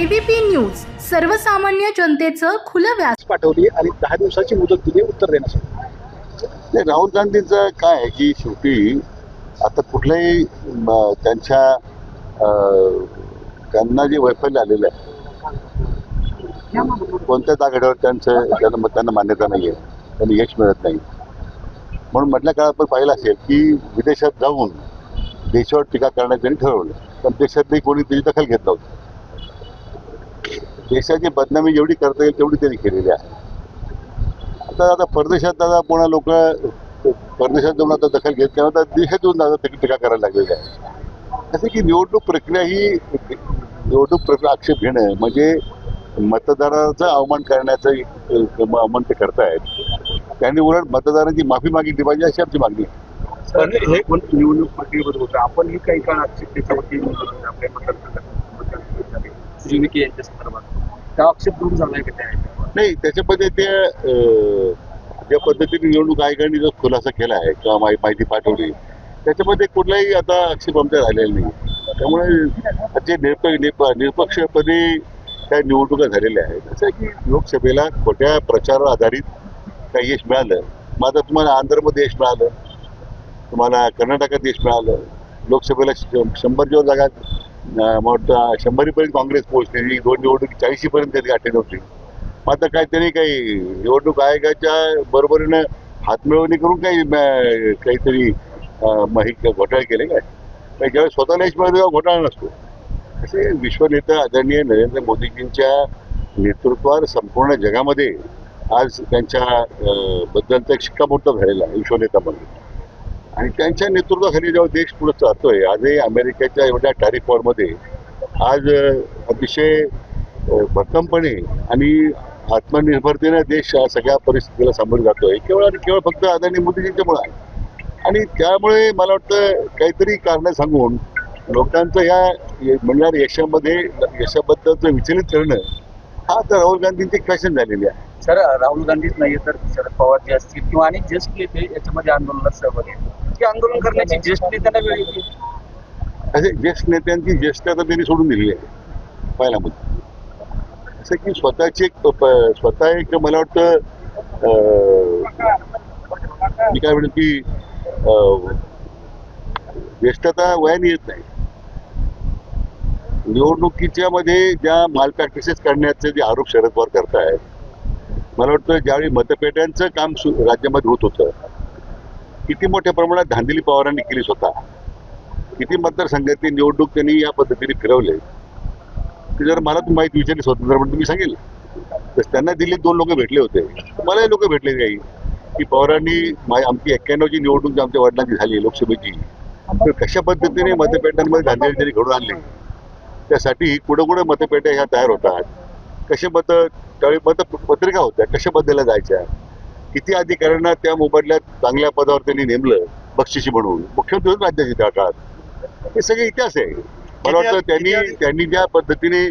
ABP news सर्वसामान्य जनतेचं खुलं व्यास पाठवली आणि दहा दिवसाची मुदत दिली उत्तर देण्यासाठी. नाही राहुल गांधींचं काय आहे की शेवटी आता कुठल्याही त्यांच्या अं, त्यांना जे वैफल्य आलेलं आहे कोणत्याच आघाडीवर त्यांचं त्यांना त्यांना मान्यता नाही आहे त्यांना यश मिळत नाही. म्हणून मधल्या काळात आपण पाहिलं असेल की विदेशात जाऊन देशावर टीका करण्याचं त्यांनी ठरवलं. पण देशातही कोणी त्याची दखल घेत नव्हतं. देशाची बदनामी जेवढी करता येईल तेवढी त्यांनी केलेली आहे. आता आता परदेशात आता पुन्हा लोक परदेशात जाऊन आता दखल घेत नाही आता देशात येऊन आता टी- टीका करायला लागलेली आहे. असं की निवडणूक प्रक्रिया ही निवडणूक प्रक्रिया आक्षेप घेणं म्हणजे मतदाराचा अवमान करण्याचं अवमान ते करतायत. त्यांनी उलट मतदारांची माफी मागितली पाहिजे अशी आमची मागणी आहे. पण हे कोण निवडणूक प्रक्रियेबद्दल होतं? आपणही काही काळ आक्षेप त्याच्यावरती. आपल्या मतदारसंघात यांच्या संदर्भात. त्या आक्षेप दूर झालाय का त्या नाही त्याच्यामध्ये ते अं, ज्या पद्धतीने निवडणूक आयोगाने जो खुलासा केला आहे किंवा माहि- माहिती पाठवली त्याच्यामध्ये कुठलाही आता आक्षेप आमच्या झालेला नाही. त्यामुळे जे निरप निप निरपक्षपणे त्या निवडणुका झालेल्या आहेत असं आहे की लोकसभेला खोट्या प्रचारावर आधारित काही यश मिळालं. मग आता तुम्हाला आंध्रमध्ये यश मिळालं. तुम्हाला कर्नाटकात यश मिळालं. लोकसभेला श- शंभर वर जागा शंभरीपर्यंत काँग्रेस पोहोचलेली दोन निवडणूक चाळीशीपर्यंत त्यांनी गाठी नव्हती. मग आता काय काही निवडणूक आयोगाच्या बरोबरीनं हातमिळवणी करून काही काहीतरी माहिती घोटाळे केले काय? काही ज्यावेळेस स्वतःला यश मिळतो तेव्हा घोटाळा नसतो. असे विश्वनेता आदरणीय नरेंद्र मोदीजींच्या नेतृत्वावर संपूर्ण जगामध्ये आज त्यांच्या बद्दलचा एक शिक्कामोर्तब झालेला आहे विश्वनेता म्हणून. आणि त्यांच्या नेतृत्वाखाली जेव्हा देश पुढे चालतोय आजही अमेरिकेच्या एवढ्या टॅरिफ वॉरमध्ये आज अतिशय भक्कमपणे आणि आत्मनिर्भरतेने देश या सगळ्या परिस्थितीला सामोरे जातोय. केवळ आणि केवळ फक्त आदरणीय मोदीजींच्यामुळे आहे. आणि त्यामुळे मला वाटतं काहीतरी कारणं सांगून लोकांचं या म्हणणार यशामध्ये यशाबद्दलचं विचलित करणं हा तर राहुल गांधींची फॅशन झालेली आहे. सर राहुल गांधीच नाहीये तर शरद पवार जे असतील किंवा अनेक ज्येष्ठ नेते याच्यामध्ये आंदोलनात सहभागी आहेत. की आंदोलन करण्याची ज्येष्ठ नेत्यांना वेळ येते असे ज्येष्ठ नेत्यांची ज्येष्ठता त्यांनी सोडून दिलेली आहे पहिला मुद्दा असं की स्वतःची एक स्वतः एक मला वाटतं अं, मी काय म्हणतो की ज्येष्ठता वयाने येत नाही. निवडणुकीच्या मध्ये ज्या माल प्रॅक्टिसेस करण्याचे जे आरोप शरद पवार करतायत मला वाटतं ज्यावेळी मतपेट्यांचं काम सु- राज्यामध्ये होत होतं किती मोठ्या प्रमाणात धांदली पवारांनी केली स्वतः. किती मतदारसंघातली निवडणूक त्यांनी या पद्धतीने फिरवले. ते जर मला तुम्ही माहिती विचारली स्वतंत्र म्हणून तुम्ही सांगेल तर त्यांना दिल्लीत दोन लोक भेटले होते. मलाही लोक भेटले काही की पवारांनी मा- आमची एक्क्याण्णवची निवडणूक जी आमच्या वडिलांची झाली लोकसभेची तर कशा पद्धतीने मतपेट्यांमध्ये धांदली त्यांनी घडून आणली? त्यासाठी कुठं कुठं मतपेट्या ह्या तयार होतात. कसे मत त्यावेळी मत पत्रिका होत्या कशा बदलल्या जायच्या? किती अधिकाऱ्यांना त्या मोबदल्यात चांगल्या पदावर त्यांनी नेमलं बक्षिशी म्हणून? मुख्यमंत्री होते राज्याचे त्या काळात. हे सगळे इतिहास आहे. मला वाटतं त्यांनी त्यांनी ज्या पद्धतीने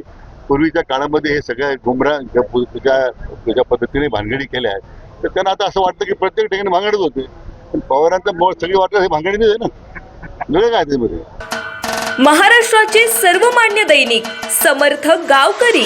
पूर्वीच्या काळामध्ये हे सगळ्या गुमरा ज्या पद्धतीने भानगडी केल्या आहेत तर त्यांना आता असं वाटतं की प्रत्येक ठिकाणी भांगडच होते. पण पवारांचं मूळ सगळी वाटलं हे भांगडी नाही आहे ना? वेगळं काय त्यामध्ये? महाराष्ट्राचे सर्वमान्य दैनिक समर्थ गावकरी.